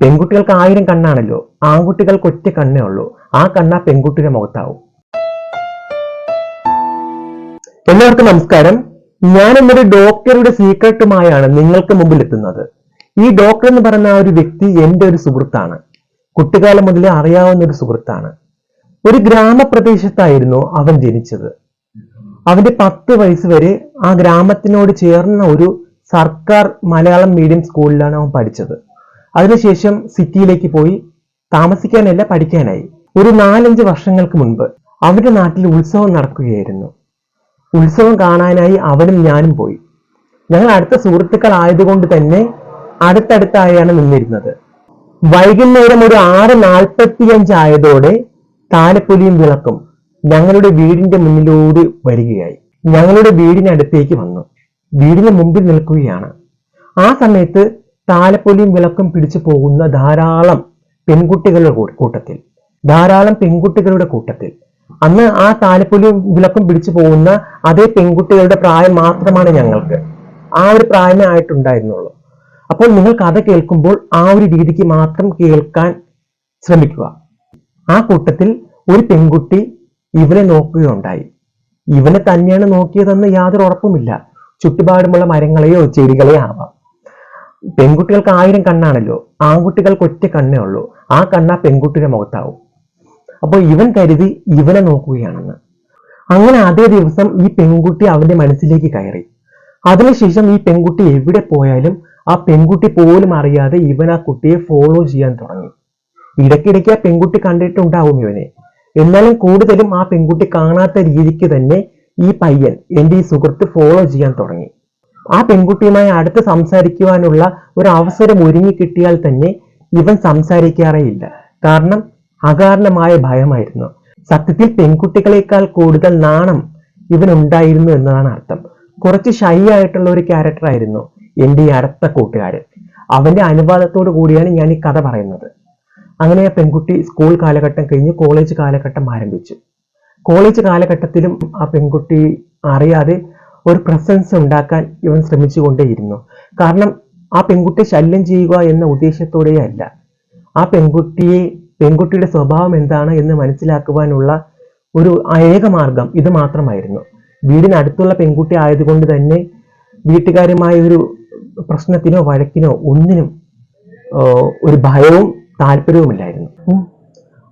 പെൺകുട്ടികൾക്ക് ആയിരം കണ്ണാണല്ലോ ആൺകുട്ടികൾക്ക് ഒറ്റ കണ്ണേ ഉള്ളൂ. ആ കണ്ണ പെൺകുട്ടിയുടെ മുഖത്താവും. എല്ലാവർക്കും നമസ്കാരം. ഞാൻ എന്നൊരു ഡോക്ടറുടെ സീക്രട്ടുമായാണ് നിങ്ങൾക്ക് മുമ്പിൽ എത്തുന്നത് ഈ ഡോക്ടർ എന്ന് പറയുന്ന ആ ഒരു വ്യക്തി എന്റെ ഒരു സുഹൃത്താണ്. കുട്ടിക്കാലം മുതലേ അറിയാവുന്ന ഒരു സുഹൃത്താണ്. ഒരു ഗ്രാമപ്രദേശത്തായിരുന്നു അവൻ ജനിച്ചത്. അവന്റെ പത്ത് വയസ്സ് വരെ ആ ഗ്രാമത്തിനോട് ചേർന്ന ഒരു സർക്കാർ മലയാളം മീഡിയം സ്കൂളിലാണ് അവൻ പഠിച്ചത്. അതിനുശേഷം സിറ്റിയിലേക്ക് പോയി താമസിക്കാനല്ല പഠിക്കാനായി. ഒരു നാലഞ്ച് വർഷങ്ങൾക്ക് മുൻപ് അവരുടെ നാട്ടിൽ ഉത്സവം നടക്കുകയായിരുന്നു. ഉത്സവം കാണാനായി അവനും ഞാനും പോയി. ഞങ്ങൾ അടുത്ത സുഹൃത്തുക്കൾ ആയതുകൊണ്ട് തന്നെ അടുത്തടുത്തായാണ് നിന്നിരുന്നത്. വൈകുന്നേരം ഒരു ആറ് നാൽപ്പത്തിയഞ്ച് ആയതോടെ താലപ്പൊലിയും വിളക്കും ഞങ്ങളുടെ വീടിന്റെ മുന്നിലൂടെ വരികയായി. ഞങ്ങളുടെ വീടിനടുത്തേക്ക് വന്നു. വീടിന് മുമ്പിൽ നിൽക്കുകയാണ്. ആ സമയത്ത് താലപ്പൊലിയും വിളക്കും പിടിച്ചു പോകുന്ന ധാരാളം പെൺകുട്ടികളുടെ കൂട്ടത്തിൽ. ധാരാളം പെൺകുട്ടികളുടെ കൂട്ടത്തിൽ. അന്ന് ആ താലപ്പൊലിയും വിളക്കും പിടിച്ചു പോകുന്ന അതേ പെൺകുട്ടികളുടെ പ്രായം മാത്രമാണ് ഞങ്ങൾക്ക്. ആ ഒരു പ്രായമേ ആയിട്ടുണ്ടായിരുന്നുള്ളൂ. അപ്പോൾ നിങ്ങൾ കഥ കേൾക്കുമ്പോൾ ആ ഒരു രീതിക്ക് മാത്രം കേൾക്കാൻ ശ്രമിക്കുക. ആ കൂട്ടത്തിൽ ഒരു പെൺകുട്ടി ഇവനെ നോക്കുകയുണ്ടായി. ഇവനെ തന്നെയാണ് നോക്കിയതെന്ന് യാതൊരു ഉറപ്പുമില്ല. ചുറ്റുപാടുമുള്ള മരങ്ങളെയോ ചെടികളെയോ ആവാം. പെൺകുട്ടികൾക്ക് ആയിരം കണ്ണാണല്ലോ. ആൺകുട്ടികൾക്ക് ഒറ്റ കണ്ണേ ഉള്ളൂ. ആ കണ്ണ പെൺകുട്ടിയുടെ മുഖത്താവും. അപ്പോൾ ഇവൻ കരുതി ഇവനെ നോക്കുകയാണെന്ന്. അങ്ങനെ അതേ ദിവസം ഈ പെൺകുട്ടി അവന്റെ മനസ്സിലേക്ക് കയറി. അതിനുശേഷം ഈ പെൺകുട്ടി എവിടെ പോയാലും ആ പെൺകുട്ടി പോലും അറിയാതെ ഇവൻ ആ കുട്ടിയെ ഫോളോ ചെയ്യാൻ തുടങ്ങി. ഇടയ്ക്കിടയ്ക്ക് ആ പെൺകുട്ടി കണ്ടിട്ടുണ്ടാവും ഇവനെ. എന്നാലും കൂടുതലും ആ പെൺകുട്ടി കാണാത്ത രീതിക്ക് തന്നെ ഈ പയ്യൻ എന്റെ ഈ സുഹൃത്ത് ഫോളോ ചെയ്യാൻ തുടങ്ങി. ആ പെൺകുട്ടിയുമായി അടുത്ത് സംസാരിക്കുവാനുള്ള ഒരു അവസരം ഒരുങ്ങി കിട്ടിയാൽ തന്നെ ഇവൻ സംസാരിക്കാറേയില്ല. കാരണം അകാരണമായ ഭയമായിരുന്നു. സത്യത്തിൽ പെൺകുട്ടികളെക്കാൾ കൂടുതൽ നാണം ഇവൻ ഉണ്ടായിരുന്നു എന്നതാണ് അർത്ഥം. കുറച്ച് ഷൈ ആയിട്ടുള്ള ഒരു ക്യാരക്ടർ ആയിരുന്നു എന്റെ ഈ അടുത്ത കൂട്ടുകാരൻ. അവന്റെ അനുവാദത്തോടു കൂടിയാണ് ഞാൻ ഈ കഥ പറയുന്നത്. അങ്ങനെ ആ പെൺകുട്ടി സ്കൂൾ കാലഘട്ടം കഴിഞ്ഞ് കോളേജ് കാലഘട്ടം ആരംഭിച്ചു. കോളേജ് കാലഘട്ടത്തിലും ആ പെൺകുട്ടി അറിയാതെ ഒരു പ്രസൻസ് ഉണ്ടാക്കാൻ ഇവൻ ശ്രമിച്ചുകൊണ്ടേയിരുന്നു. കാരണം ആ പെൺകുട്ടിയെ ശല്യം ചെയ്യുക എന്ന ഉദ്ദേശത്തോടെയല്ല. ആ പെൺകുട്ടിയെ പെൺകുട്ടിയുടെ സ്വഭാവം എന്താണ് എന്ന് മനസ്സിലാക്കുവാനുള്ള ഒരു ഏക മാർഗം ഇത് മാത്രമായിരുന്നു. വീടിനടുത്തുള്ള പെൺകുട്ടി ആയതുകൊണ്ട് തന്നെ വീട്ടുകാരുമായ ഒരു പ്രശ്നത്തിനോ വഴക്കിനോ ഒന്നിനും ഒരു ഭയവും താല്പര്യവുമില്ലായിരുന്നു.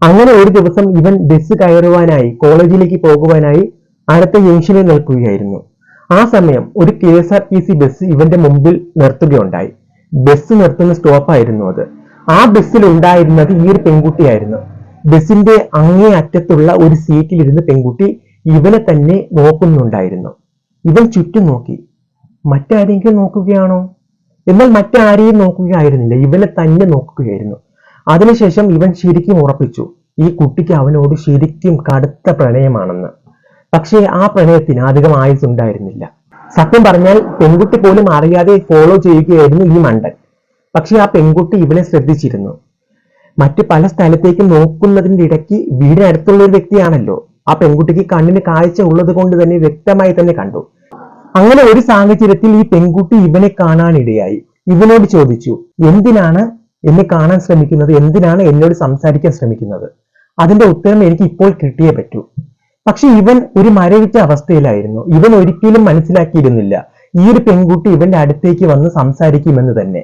അങ്ങനെ ഒരു ദിവസം ഇവൻ ബസ് കയറുവാനായി കോളേജിലേക്ക് പോകുവാനായി അടുത്ത ജംഗ്ഷനിൽ നിൽക്കുകയായിരുന്നു. ആ സമയം ഒരു K S R T C bus ഇവന്റെ മുമ്പിൽ നിർത്തുകയുണ്ടായി. ബസ് നിർത്തുന്ന സ്റ്റോപ്പായിരുന്നു അത്. ആ ബസ്സിൽ ഉണ്ടായിരുന്നത് ഈ ഒരു പെൺകുട്ടിയായിരുന്നു. ബസ്സിന്റെ അങ്ങേ അറ്റത്തുള്ള ഒരു സീറ്റിലിരുന്ന് പെൺകുട്ടി ഇവനെ തന്നെ നോക്കുന്നുണ്ടായിരുന്നു. ഇവൻ ചുറ്റും നോക്കി. മറ്റാരെങ്കിലും നോക്കുകയാണോ? എന്നാൽ മറ്റാരെയും നോക്കുകയായിരുന്നില്ല. ഇവനെ തന്നെ നോക്കുകയായിരുന്നു. അതിനുശേഷം ഇവൻ ശരിക്കും ഉറപ്പിച്ചു. ഈ കുട്ടിക്ക് അവനോട് ശരിക്കും കടുത്ത പ്രണയമാണെന്ന്. പക്ഷേ ആ പ്രണയത്തിന് അധികം ആയുസ് ഉണ്ടായിരുന്നില്ല. സത്യം പറഞ്ഞാൽ പെൺകുട്ടി പോലും അറിയാതെ ഫോളോ ചെയ്യുകയായിരുന്നു ഈ മണ്ടൻ. പക്ഷേ ആ പെൺകുട്ടി ഇവനെ ശ്രദ്ധിച്ചിരുന്നു. മറ്റു പല സ്ഥലത്തേക്കും നോക്കുന്നതിന്റെ ഇടയ്ക്ക് വീടിനടുത്തുള്ള ഒരു വ്യക്തിയാണല്ലോ. ആ പെൺകുട്ടിക്ക് കണ്ണിന് കാഴ്ച ഉള്ളത് കൊണ്ട് തന്നെ വ്യക്തമായി തന്നെ കണ്ടു. അങ്ങനെ ഒരു സാഹചര്യത്തിൽ ഈ പെൺകുട്ടി ഇവനെ കാണാനിടയായി. ഇവനോട് ചോദിച്ചു എന്തിനാണ് എന്നെ കാണാൻ ശ്രമിക്കുന്നത്? എന്തിനാണ് എന്നോട് സംസാരിക്കാൻ ശ്രമിക്കുന്നത്? അതിന്റെ ഉത്തരം എനിക്ക് ഇപ്പോൾ കിട്ടിയേ പറ്റൂ. പക്ഷെ ഇവൻ ഒരു മരവിച്ച അവസ്ഥയിലായിരുന്നു. ഇവൻ ഒരിക്കലും മനസ്സിലാക്കിയിരുന്നില്ല. ഈ ഒരു പെൺകുട്ടി ഇവന്റെ അടുത്തേക്ക് വന്ന് സംസാരിക്കുമെന്ന് തന്നെ.